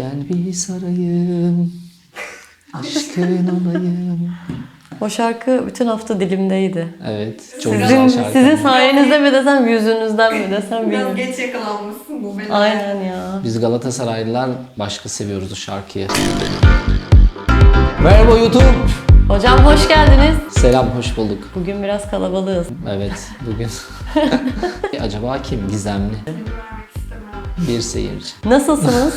Gel bir sarayım. Aşkın olayım. O şarkı bütün hafta dilimdeydi. Evet. Çok Sizin, güzel şarkı. sizin sayenizde mi desem, yüzünüzden mi desem Biraz bilmiyorum. geç yakalanmışsın bu benim. Aynen ya. Biz Galatasaraylılar başka seviyoruz o şarkıyı. Merhaba YouTube. Hocam hoş geldiniz. Selam, hoş bulduk. Bugün biraz kalabalığız. Evet, bugün. Acaba kim? Gizemli. Bir seyirci. Nasılsınız?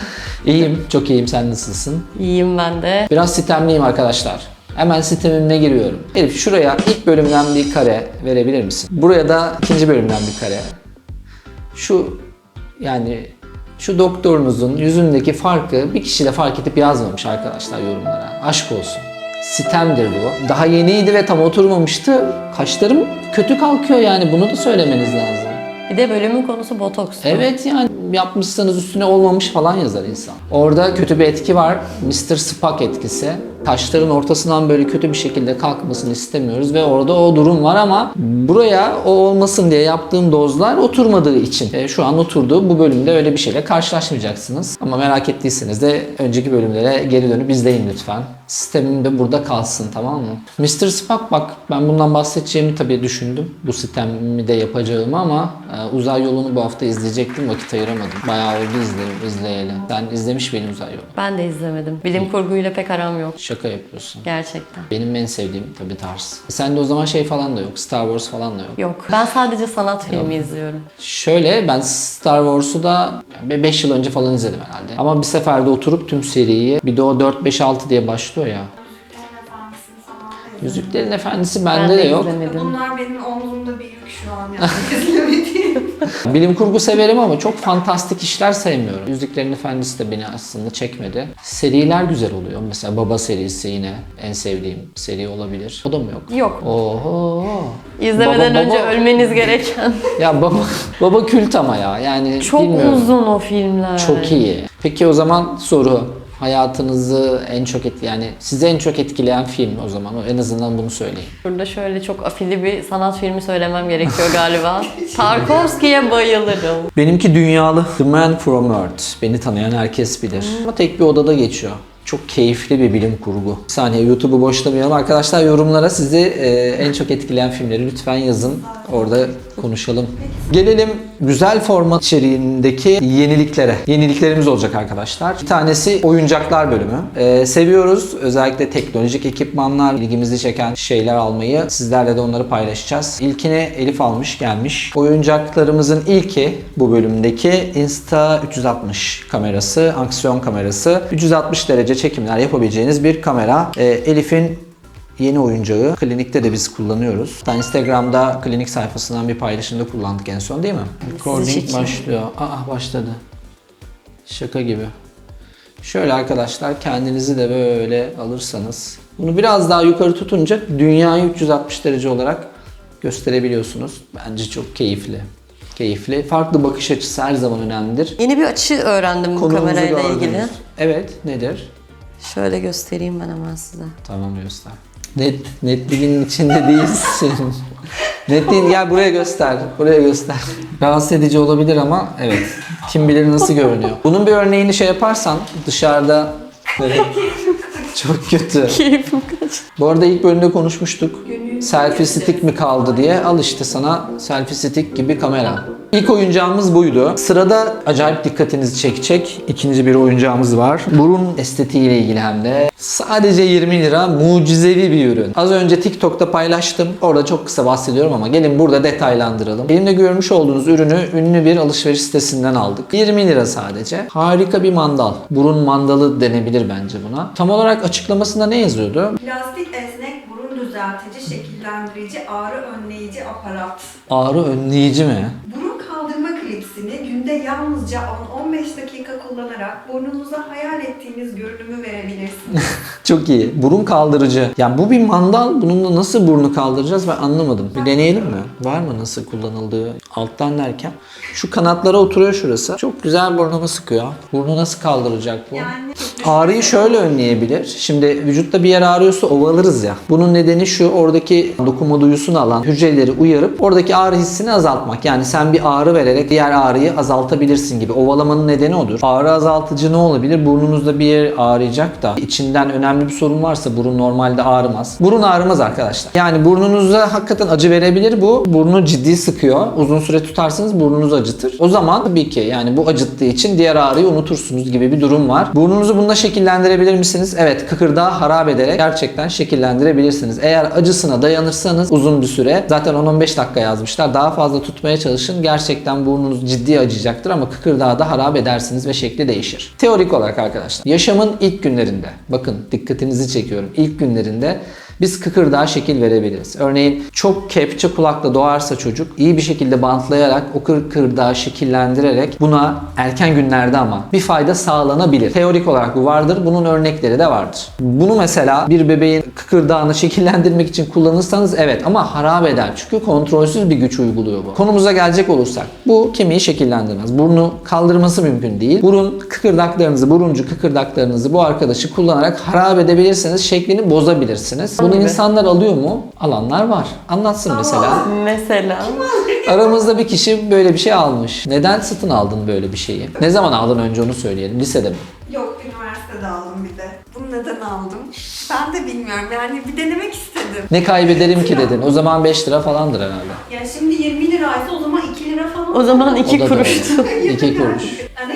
İyiyim, çok iyiyim. Sen nasılsın? İyiyim ben de. Biraz sitemliyim arkadaşlar. Hemen sitemimle giriyorum. Elif şuraya ilk bölümden bir kare verebilir misin? Buraya da ikinci bölümden bir kare. Şu yani şu doktorunuzun yüzündeki farkı bir kişi de fark edip yazmamış arkadaşlar yorumlara. Aşk olsun. Sitemdir bu. Daha yeniydi ve tam oturmamıştı. Kaşlarım kötü kalkıyor yani bunu da söylemeniz lazım. Bir de bölümün konusu botoks. Evet yani yapmışsanız üstüne olmamış falan yazar insan. Orada kötü bir etki var. Mr. Spock etkisi. Taşların ortasından böyle kötü bir şekilde kalkmasını istemiyoruz ve orada o durum var ama buraya o olmasın diye yaptığım dozlar oturmadığı için e, şu an oturdu. Bu bölümde öyle bir şeyle karşılaşmayacaksınız. Ama merak ettiyseniz de önceki bölümlere geri dönüp izleyin lütfen. Sistemim de burada kalsın tamam mı? Mr. Spock bak ben bundan bahsedeceğimi tabii düşündüm. Bu sistemi de yapacağımı ama e, uzay yolunu bu hafta izleyecektim vakit ayıramadım. Bayağı oldu izle, izleyeli. Sen izlemiş benim uzay yolu. Ben de izlemedim. Bilim kurguyla pek aram yok. Şaka yapıyorsun. Gerçekten. Benim en sevdiğim tabii tarz. Sen de o zaman şey falan da yok. Star Wars falan da yok. Yok. Ben sadece sanat filmi izliyorum. Şöyle ben Star Wars'u da 5 yıl önce falan izledim herhalde. Ama bir seferde oturup tüm seriyi bir de o 4 5 6 diye başlıyor ya. Yüzüklerin Efendisi Ben bende de yok. izlemedim. Bunlar benim omzumda bir yük şu an yani izlemediğim. Bilim kurgu severim ama çok fantastik işler sevmiyorum. Yüzüklerin Efendisi de beni aslında çekmedi. Seriler güzel oluyor. Mesela Baba serisi yine en sevdiğim seri olabilir. O da mı yok? Yok. Oho. İzlemeden Baba- önce baba- ölmeniz gereken. Ya baba baba kült ama ya. Yani Çok bilmiyorum. uzun o filmler. Çok iyi. Peki o zaman soru. Hayatınızı en çok et yani sizi en çok etkileyen film o zaman. En azından bunu söyleyin. Burada şöyle çok afili bir sanat filmi söylemem gerekiyor galiba. Tarkovski'ye bayılırım. Benimki dünyalı. The Man from Earth. Beni tanıyan herkes bilir. Ama tek bir odada geçiyor. Çok keyifli bir bilim kurgu. Bir saniye YouTube'u boşlamayalım. Arkadaşlar yorumlara sizi e, en çok etkileyen filmleri lütfen yazın. Orada konuşalım. Gelelim güzel format içeriğindeki yeniliklere. Yeniliklerimiz olacak arkadaşlar. Bir tanesi oyuncaklar bölümü. E, seviyoruz. Özellikle teknolojik ekipmanlar, ilgimizi çeken şeyler almayı. Sizlerle de onları paylaşacağız. İlkini Elif almış, gelmiş. Oyuncaklarımızın ilki bu bölümdeki Insta360 kamerası, aksiyon kamerası. 360 derece çekimler yapabileceğiniz bir kamera. E, Elif'in Yeni oyuncağı. Klinikte de biz kullanıyoruz. Hatta Instagram'da klinik sayfasından bir paylaşımda kullandık en son değil mi? Recording başlıyor. Aa başladı. Şaka gibi. Şöyle arkadaşlar kendinizi de böyle alırsanız bunu biraz daha yukarı tutunca dünyayı 360 derece olarak gösterebiliyorsunuz. Bence çok keyifli. Keyifli. Farklı bakış açısı her zaman önemlidir. Yeni bir açı öğrendim bu Konumuzu kamerayla gördünüz. ilgili. Evet nedir? Şöyle göstereyim ben hemen size. Tamam göster. Net, netliğin içinde değilsin. Netliğin gel buraya göster. Buraya göster. Rahatsız edici olabilir ama evet. Kim bilir nasıl görünüyor. Bunun bir örneğini şey yaparsan dışarıda Evet. Çok kötü. Keyfim kaç. Bu arada ilk bölümde konuşmuştuk. Selfie stick mi kaldı diye. Al işte sana selfie stick gibi kamera. İlk oyuncağımız buydu. Sırada acayip dikkatinizi çekecek ikinci bir oyuncağımız var. Burun estetiğiyle ilgili hem de. Sadece 20 lira mucizevi bir ürün. Az önce TikTok'ta paylaştım. Orada çok kısa bahsediyorum ama gelin burada detaylandıralım. Elimde görmüş olduğunuz ürünü ünlü bir alışveriş sitesinden aldık. 20 lira sadece. Harika bir mandal. Burun mandalı denebilir bence buna. Tam olarak açıklamasında ne yazıyordu? Plastik esnek burun düzeltici, şekillendirici, ağrı önleyici aparat. Ağrı önleyici mi? Klipsini günde yalnızca 10-15 dakika kullanarak burnunuza hayal ettiğiniz görünümü verebilirsiniz. Çok iyi. Burun kaldırıcı. Yani bu bir mandal. Bununla nasıl burnu kaldıracağız ben anlamadım. Bir deneyelim mi? Var mı nasıl kullanıldığı? Alttan derken. Şu kanatlara oturuyor şurası. Çok güzel burnumu sıkıyor. Burnu nasıl kaldıracak bu? Yani Ağrıyı şöyle önleyebilir. Şimdi vücutta bir yer ağrıyorsa ovalarız ya. Bunun nedeni şu oradaki dokunma duyusunu alan hücreleri uyarıp oradaki ağrı hissini azaltmak. Yani sen bir ağrı vererek diğer ağrıyı azalt azaltabilirsin gibi. Ovalamanın nedeni odur. Ağrı azaltıcı ne olabilir? Burnunuzda bir yer ağrıyacak da içinden önemli bir sorun varsa burun normalde ağrımaz. Burun ağrımaz arkadaşlar. Yani burnunuza hakikaten acı verebilir bu. Burnu ciddi sıkıyor. Uzun süre tutarsanız burnunuz acıtır. O zaman tabii ki yani bu acıttığı için diğer ağrıyı unutursunuz gibi bir durum var. Burnunuzu bununla şekillendirebilir misiniz? Evet kıkırdağı harap ederek gerçekten şekillendirebilirsiniz. Eğer acısına dayanırsanız uzun bir süre zaten 10-15 dakika yazmışlar. Daha fazla tutmaya çalışın. Gerçekten burnunuz ciddi acıyacaktır ama kıkırdağı da harap edersiniz ve şekli değişir. Teorik olarak arkadaşlar yaşamın ilk günlerinde bakın dikkatinizi çekiyorum. İlk günlerinde biz kıkırdağa şekil verebiliriz. Örneğin çok kepçe kulakla doğarsa çocuk iyi bir şekilde bantlayarak o kıkırdağı şekillendirerek buna erken günlerde ama bir fayda sağlanabilir. Teorik olarak bu vardır. Bunun örnekleri de vardır. Bunu mesela bir bebeğin kıkırdağını şekillendirmek için kullanırsanız evet ama harap eder. Çünkü kontrolsüz bir güç uyguluyor bu. Konumuza gelecek olursak bu kemiği şekillendirmez. Burnu kaldırması mümkün değil. Burun kıkırdaklarınızı, buruncu kıkırdaklarınızı bu arkadaşı kullanarak harap edebilirsiniz. Şeklini bozabilirsiniz. Bunu gibi. insanlar alıyor mu? Alanlar var. Anlatsın mesela. Mesela. Aramızda bir kişi böyle bir şey almış. Neden satın aldın böyle bir şeyi? Ne zaman aldın önce onu söyleyelim. Lisede mi? Yok üniversitede aldım bir de. Bunu neden aldım? Ben de bilmiyorum. Yani bir denemek istedim. Ne kaybederim ki dedin. O zaman 5 lira falandır herhalde. Ya şimdi 20 liraysa o zaman 2 lira falan. O zaman O iki da kuruştu. İki Yani. kuruş. Ya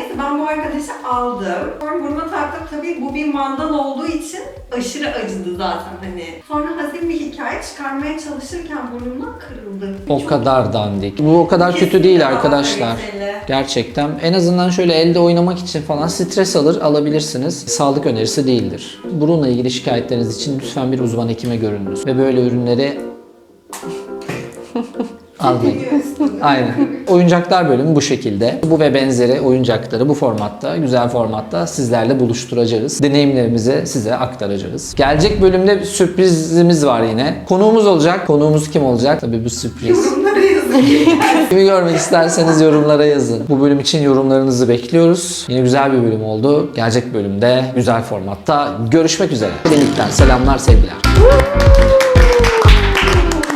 arkadaşı aldım. Sonra burnuma taktım tabii bu bir mandal olduğu için aşırı acıdı zaten hani. Sonra hazin bir hikaye çıkarmaya çalışırken burnumdan kırıldı. O Çok kadar dandik. Bu o kadar kötü değil arkadaşlar. kaliteli. Gerçekten en azından şöyle elde oynamak için falan stres alır alabilirsiniz. Sağlık önerisi değildir. Burunla ilgili şikayetleriniz için lütfen bir uzman hekime görününüz. Ve böyle ürünleri Biliyorsun. Aynen. Oyuncaklar bölümü bu şekilde. Bu ve benzeri oyuncakları bu formatta, güzel formatta sizlerle buluşturacağız. Deneyimlerimizi size aktaracağız. Gelecek bölümde sürprizimiz var yine. Konuğumuz olacak. Konuğumuz kim olacak? Tabii bu sürpriz. Kimi görmek isterseniz yorumlara yazın. Bu bölüm için yorumlarınızı bekliyoruz. Yine güzel bir bölüm oldu. Gelecek bölümde güzel formatta görüşmek üzere. Linkten selamlar sevgiler.